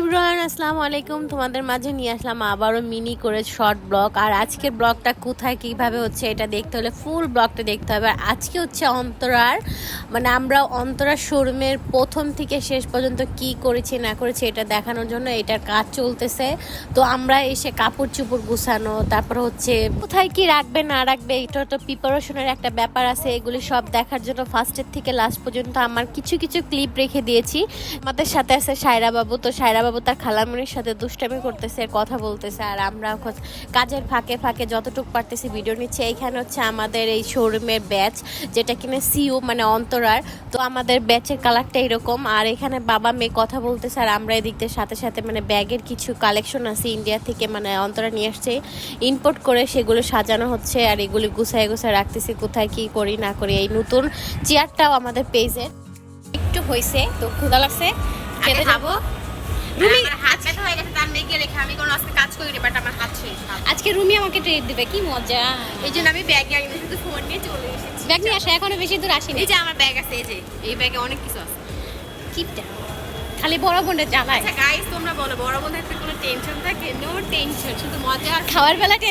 Everyone আসসালামু আলাইকুম। তোমাদের মাঝে নিয়ে আসলাম আবারও মিনি করে শর্ট ব্লগ আর আজকের ব্লগটা কোথায়, কীভাবে হচ্ছে, এটা দেখতে হলে ফুল ব্লগটা দেখতে হবে। আর আজকে হচ্ছে অন্তরার মানে আমরা অন্তরার শোরুমের প্রথম থেকে শেষ পর্যন্ত কি করেছি, না করেছি, এটা দেখানোর জন্য এটার কাজ চলতেছে। তো আমরা এসে কাপড় চুপড় গুছানো, তারপর হচ্ছে কোথায় কি রাখবে, না রাখবে, এটা তো প্রিপারেশনের একটা ব্যাপার আছে। এগুলি সব দেখার জন্য ফার্স্টের থেকে লাস্ট পর্যন্ত আমার কিছু কিছু ক্লিপ রেখে দিয়েছি। আমাদের সাথে আছে সায়রা বাবু। তো সায়রা বাবু তার খালামুনির সাথে দুষ্টামি করতেছে কথা বলতেছে আর আমরা কাজের ফাঁকে ফাঁকে যতটুকু পারতেছি ভিডিও নিচ্ছে। এইখানে হচ্ছে আমাদের এই শোরুমের ব্যাচ যেটা কিনা সিও মানে অন্তরার। তো আমাদের ব্যাচের কালারটা এরকম আর এখানে বাবা মেয়ে কথা বলতেছে আর আমরা এদিক দিয়ে সাথে সাথে মানে ব্যাগের কিছু কালেকশন আছে ইন্ডিয়া থেকে মানে অন্তরা নিয়ে আসছে। ইম্পোর্ট করে সেগুলো সাজানো হচ্ছে আর এগুলি গুছায় গুছায় রাখতেছি কোথায় কি করি না করি এই নতুন চেয়ারটাও আমাদের পেজের একটু হয়েছে তো ক্ষুদা লাগছে। খেতে যাব? রুমি হাত ব্যথা হয়ে গেছে তার মেয়েকে রেখে আমি কোনো আজকে কাজ করি বাট আমার হাত শেষ আজকে রুমি আমাকে ট্রিট দিবে কি মজা। এই জন্য আমি ব্যাগে আগে আমি শুধু ফোন নিয়ে চলে এসেছি। ব্যাগ নিয়ে আসা এখনও বেশি দূর আসেনি। এই যে আমার ব্যাগ আছে এই যে এই ব্যাগে অনেক কিছু আছে। কিপটা খালি বড় বোনের জ্বালায়। আচ্ছা গাইস তোমরা বলো বড় বোনের কোনো টেনশন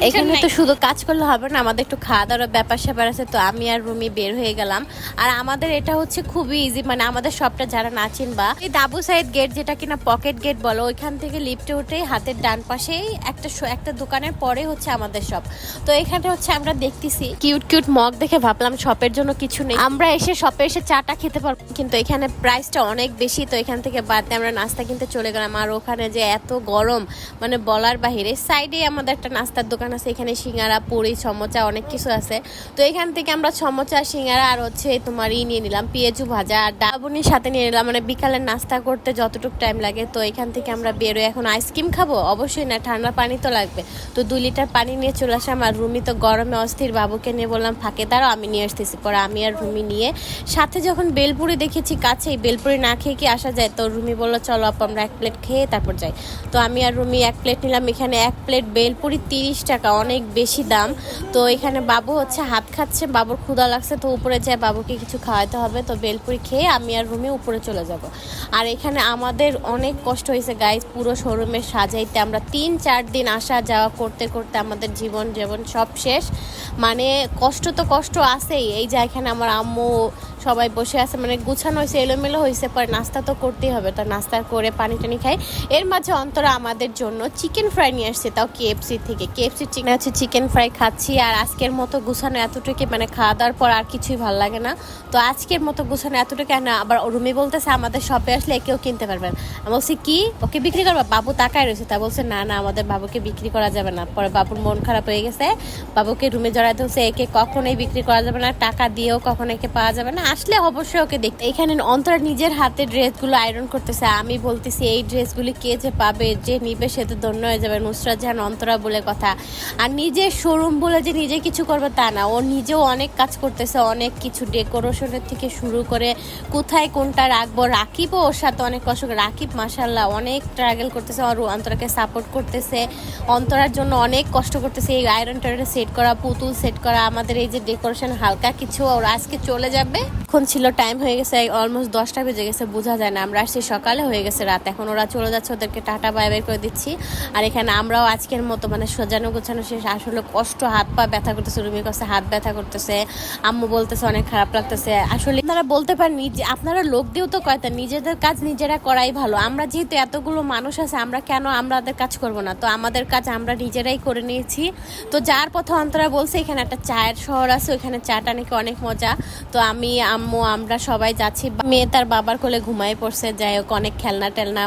এখানে তো শুধু কাজ করলে হবে না আমাদের একটু খাওয়া দাওয়ার ব্যাপার স্যাপার আছে তো আমি আর রুমি বের হয়ে গেলাম। আর আমাদের এটা হচ্ছে খুবই ইজি মানে আমাদের সবটা যারা না চিনবা এই দাবু সাইড গেট যেটা কিনা পকেট গেট বলো ওইখান থেকে লিফটে হাতের ডান পাশেই একটা একটা দোকানের পরে হচ্ছে আমাদের শপ তো এখানে হচ্ছে আমরা দেখতেছি কিউট কিউট মগ দেখে ভাবলাম শপের জন্য কিছু নেই। আমরা এসে শপে এসে চাটা খেতে পারব কিন্তু এখানে প্রাইসটা অনেক বেশি তো এখান থেকে বাদ দিয়ে আমরা নাস্তা কিনতে চলে গেলাম। আর ওখানে যে এত গরম মানে বলার বাহিরে সাইডে আমাদের একটা নাস্তার দোকান আছে, এখানে সিঙ্গারা, পুরি, সমোচা অনেক কিছু আছে। তো এখান থেকে আমরা সমোচা, সিঙ্গারা আর হচ্ছে তোমার ই নিয়ে নিলাম, পেঁয়াজু ভাজা আর ডাবুনির সাথে নিয়ে নিলাম। মানে বিকালের নাস্তা করতে যতটুকু টাইম লাগে, তো এখান থেকে আমরা বেরোই। এখন আইসক্রিম খাব? অবশ্যই না, ঠান্ডা পানি তো লাগবে। তো দুই লিটার পানি নিয়ে চলে আসলাম, আর রুমি তো গরমে অস্থির। বাবুকে নিয়ে বললাম, ফাঁকে দাঁড়াও, আমি নিয়ে আসতেছি। পরে আমি আর রুমি নিয়ে সাথে যখন বেলপুরি দেখেছি কাছেই বেলপুরি না খেয়ে কি আসা যায়? তো রুমি বলল, চলো আপ, আমরা এক প্লেট খেয়ে তারপর যাই। তো আমি আর রুমি এক প্লেট নিলাম। এখানে এক প্লেট বেলপুরি তিরিশ টাকা, অনেক বেশি দাম। তো এখানে বাবু হচ্ছে হাত খাচ্ছে, বাবুর ক্ষুদা লাগছে, তো উপরে যায় বাবুকে কিছু খাওয়াতে হবে। তো বেলপুরি খেয়ে আমি আর রুমে উপরে চলে যাব। আর এখানে আমাদের অনেক কষ্ট হয়েছে গাইজ পুরো শোরুমে সাজাইতে। আমরা তিন চার দিন আসা যাওয়া করতে করতে আমাদের জীবন জীবন সব শেষ। মানে কষ্ট তো কষ্ট আছেই। এই যে এখানে আমার আম্মু সবাই বসে আছে মানে গুছানো হয়েছে, এলোমেলো হয়েছে, পরে নাস্তা তো করতেই হবে। তো নাস্তা করে পানি টানি খাই। এর মাঝে অন্তরা আমাদের জন্য চিকেন ফ্রাই নিয়ে আসছে, তাও কেএফসি থেকে। কেএফসি চিকেন হচ্ছে চিকেন ফ্রাই খাচ্ছি, আর আজকের মতো গুছানো এতটুকু মানে খাওয়া দাওয়ার পর আর কিছুই ভালো লাগে না। তো আজকের মতো গুছানো এতটুকু না আবার রুমি বলতেছে, আমাদের শপে আসলে কেউ কিনতে পারবেন আমি বলছি, কি? ওকে বিক্রি করবা? বাবু তাকায় রয়েছে। তা বলছে, না না, আমাদের বাবুকে বিক্রি করা যাবে না। পরে বাবুর মন খারাপ হয়ে গেছে। বাবুকে রুমে জড়াইতে হচ্ছে একে কখনোই বিক্রি করা যাবে না। টাকা দিয়েও কখনো একে পাওয়া যাবে না। আসলে অবশ্যই ওকে দেখতে। এখানে অন্তরা নিজের হাতে ড্রেসগুলো আয়রন করতেছে। আমি বলতেছি, এই ড্রেসগুলি কে যে পাবে, যে নিবে, সে তো ধন্য হয়ে যাবে। নুসরাত জাহান অন্তরা বলে কথা। আর নিজের শোরুম বলে যে নিজে কিছু করবে তা না। ও নিজেও অনেক কাজ করতেছে, অনেক কিছু ডেকোরেশনের থেকে শুরু করে কোথায় কোনটা রাখব, রাকিবও ওর সাথে অনেক কষ্ট রাকিব মাসাল্লাহ অনেক ট্রাভেল করতেছে, আর অন্তরাকে সাপোর্ট করতেছে। অন্তরার জন্য অনেক কষ্ট করতেছে। এই আয়রন টায়রন সেট করা, পুতুল সেট করা, আমাদের এই যে ডেকোরেশন হালকা কিছু ওর আজকে চলে যাবে। এখন ছিল টাইম হয়ে গেছে অলমোস্ট দশটা বেজে গেছে, বোঝা যায় না। আমরা আসছি সকালে হয়ে গেছে রাত। এখন ওরা চলে যাচ্ছে, ওদেরকে টাটা বাই বাই করে দিচ্ছি। আর এখানে আমরাও আজকের মতো মানে সোজানো গোছানো শেষ। আসলে কষ্ট, হাত পা ব্যথা করতেছে রুমি কাছে হাত ব্যথা করতেছে। আম্মু বলতেছে অনেক খারাপ লাগতেছে। আসলে আপনারা বলতে পারেন যে আপনারা লোক দিয়েও তো কয়তা নিজেদের কাজ নিজেরা করাই ভালো। আমরা যেহেতু এতগুলো মানুষ আছে, আমরা কেন আমাদের কাজ করব না? তো আমাদের কাজ আমরা নিজেরাই করে নিয়েছি। তো যার পথে অন্তরা বলছে, এখানে একটা চায়ের শহর আছে, ওখানে চাটা নাকি অনেক মজা। তো আমি আম্মু আমরা সবাই যাচ্ছি। মেয়ে তার বাবার কোলে ঘুমায় পড়ছে যাই হোক অনেক খেলনা টেলনা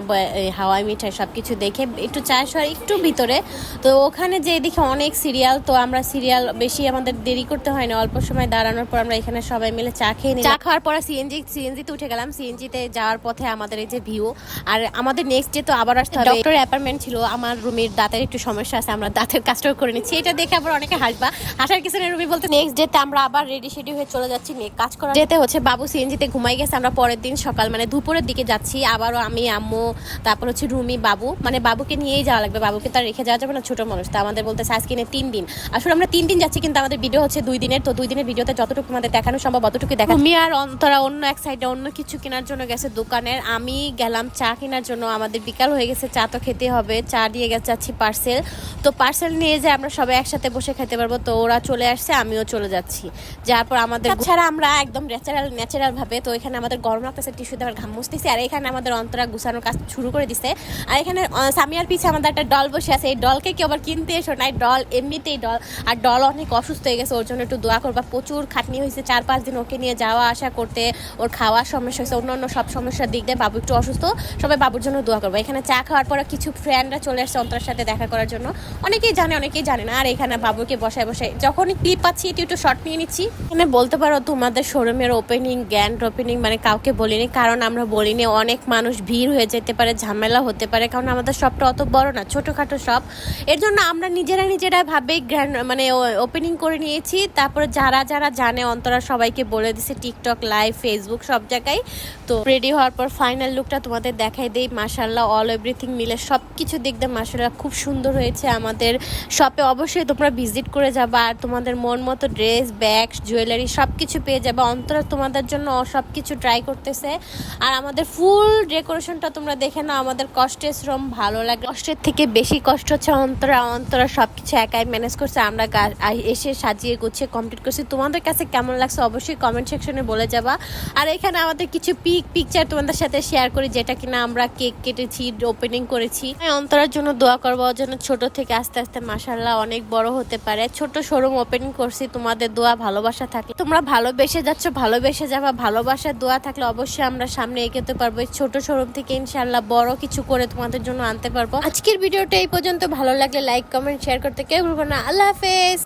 হাওয়াই মিঠাই সব কিছু দেখে একটু চায়ের শহর একটু ভিতরে। তো ওখানে যে দেখে অনেক সিরিয়াল তো আমরা সিরিয়াল বেশি আমাদের দেরি করতে হয় না অল্প সময় দাঁড়ানোর পর আমরা এখানে সবাই মিলে চা খেয়ে নিই চা খাওয়ার পরে সিএনজি সিএনজিতে উঠে গেলাম। সিএনজিতে যাওয়ার পথে আমাদের এই যে ভিউ আর আমাদের নেক্সট ডে তো আবার আসতে হবে ডক্টর অ্যাপার্টমেন্ট ছিল আমার রুমের দাঁতের একটু সমস্যা আছে আমরা দাঁতের কাজটাও করে নিচ্ছি। এটা দেখে আবার অনেকে হাসবা। হাসার কিছু রুমি বলতে নেক্সট ডেতে আমরা আবার রেডি শেডি হয়ে চলে যাচ্ছি কাজ করা যেতে হচ্ছে বাবু সিএনজিতে ঘুমাই গেছে আমরা পরের দিন সকাল মানে দুপুরের দিকে যাচ্ছি আবারও আমি আম্মু তারপর হচ্ছে রুমি বাবু মানে বাবুকে নিয়েই যাওয়া লাগবে বাবুকে তো আর রেখে যাওয়া যাবে না ছোট মানুষ তো আমাদের বলতেছে আজকে তিন দিন। আসলে আমরা তিন দিন যাচ্ছি কিন্তু আমাদের ভিডিও হচ্ছে দুই দিনের তো দুই দিনের ভিডিওতে যতটুকু আমাদের দেখানো সম্ভব অতটুকু দেখা রুমি আর অন্তরা অন্য এক সাইডে অন্য কিছু কেনার জন্য গেছে দোকানের আমি গেলাম চা কেনার জন্য আমাদের বিকাল হয়ে গেছে চা তো খেতে হবে চা দিয়ে গেছে যাচ্ছি পার্সেল তো পার্সেল নিয়ে যে আমরা সবাই একসাথে বসে খেতে পারব তো ওরা চলে আসছে আমিও চলে যাচ্ছি। যার পর আমাদের ছাড়া আমরা একদম ন্যাচারাল ভাবে, তো এখানে আমাদের গরম লাগতেছে, টিস্যু দেওয়ার ঘাম মুছতেছি, আর এখানে আমাদের অন্তরা গুছানোর কাজ শুরু করে দিছে। আর এখানে সামিয়ার পিছে আমাদের একটা ডল বসে আছে, এই ডলকে কেউ আবার কিনতে এসো নাই, ডল এমনিতেই ডল। আর ডল অনেক অসুস্থ হয়ে গেছে, ওর জন্য একটু দোয়া করবা। প্রচুর খাটনি হয়েছে, চার পাঁচ দিন ওকে নিয়ে যাওয়া আসা করতে, ওর খাওয়ার সমস্যা হয়েছে অন্য অন্য সব সমস্যার দিক দিয়ে বাবু একটু অসুস্থ। সবাই বাবুর জন্য দোয়া করব। এখানে চা খাওয়ার পরে কিছু ফ্রেন্ডরা চলে আসছে অন্তরার সাথে দেখা করার জন্য। অনেকেই জানে অনেকেই জানে না, আর এখানে বাবুকে বসায় বসায়। যখনই ক্লিপ পাচ্ছি একটু একটু শর্ট নিয়ে নিচ্ছি। এখানে বলতে পারো তোমাদের শোরুমের ওপেনিং গ্র্যান্ড ওপেনিং মানে কাউকে বলিনি, কারণ আমরা বলিনি অনেক মানুষ ভিড় হয়ে যেতে পারে, ঝামেলা হতে পারে, কারণ আমাদের শপটা অত বড় না, ছোটোখাটো শপ এর জন্য আমরা নিজেরা নিজেরা ভাবে গ্র্যান্ড মানে ওপেনিং করে নিয়েছি। তারপরে যারা যারা জানে, অন্তরা সবাইকে বলে দিছে টিকটক লাইভ ফেসবুক সব জায়গায়। তো রেডি হওয়ার পর ফাইনাল লুকটা তোমাদের দেখাই দেই। মাসাল্লাহ অল এভরিথিং মিলে সব কিছু দেখতে মাসাল্লাহ খুব সুন্দর হয়েছে আমাদের শপে অবশ্যই তোমরা ভিজিট করে যাবা, আর তোমাদের মন মতো ড্রেস ব্যাগ জুয়েলারি সব কিছু পেয়ে যাবে। অন্তরা তোমাদের জন্য সব কিছু ট্রাই করতেছে। আর আমাদের ফুল ডেকোরেশনটা তোমরা দেখে নাও, আমাদের কষ্টের শ্রম ভালো লাগে। কষ্টের থেকে বেশি কষ্ট হচ্ছে অন্তরা অন্তরা সব কিছু একাই ম্যানেজ করছে। আমরা এসে সাজিয়ে গুছিয়ে কমপ্লিট করছি। তোমাদের কাছে কেমন লাগছে অবশ্যই কমেন্ট সেকশনে বলে যাবা। আর এখানে আমাদের কিছু পিক পিকচার তোমাদের সাথে শেয়ার করি, যেটা কিনা আমরা কেক কেটেছি ওপেনিং করেছি। অন্তরার জন্য দোয়া করব জন্য ছোট থেকে আস্তে আস্তে মাসাল্লাহ অনেক বড় হতে পারে। ছোট শোরুম ওপেনিং করছি, তোমাদের দোয়া, ভালোবাসা থাকে তোমরা ভালোবেসে যাচ্ছ ভালোবেসে যাওয়া, ভালোবাসার দোয়া থাকলে অবশ্যই আমরা সামনে এগোতে পারব। ছোট শোরুম থেকে ইনশাল্লাহ বড় কিছু করে তোমাদের জন্য আনতে পারব। আজকের ভিডিওটা এই পর্যন্ত। ভালো লাগলে লাইক কমেন্ট শেয়ার করতে কেউ ভুলবো না। আল্লাহ হাফেজ।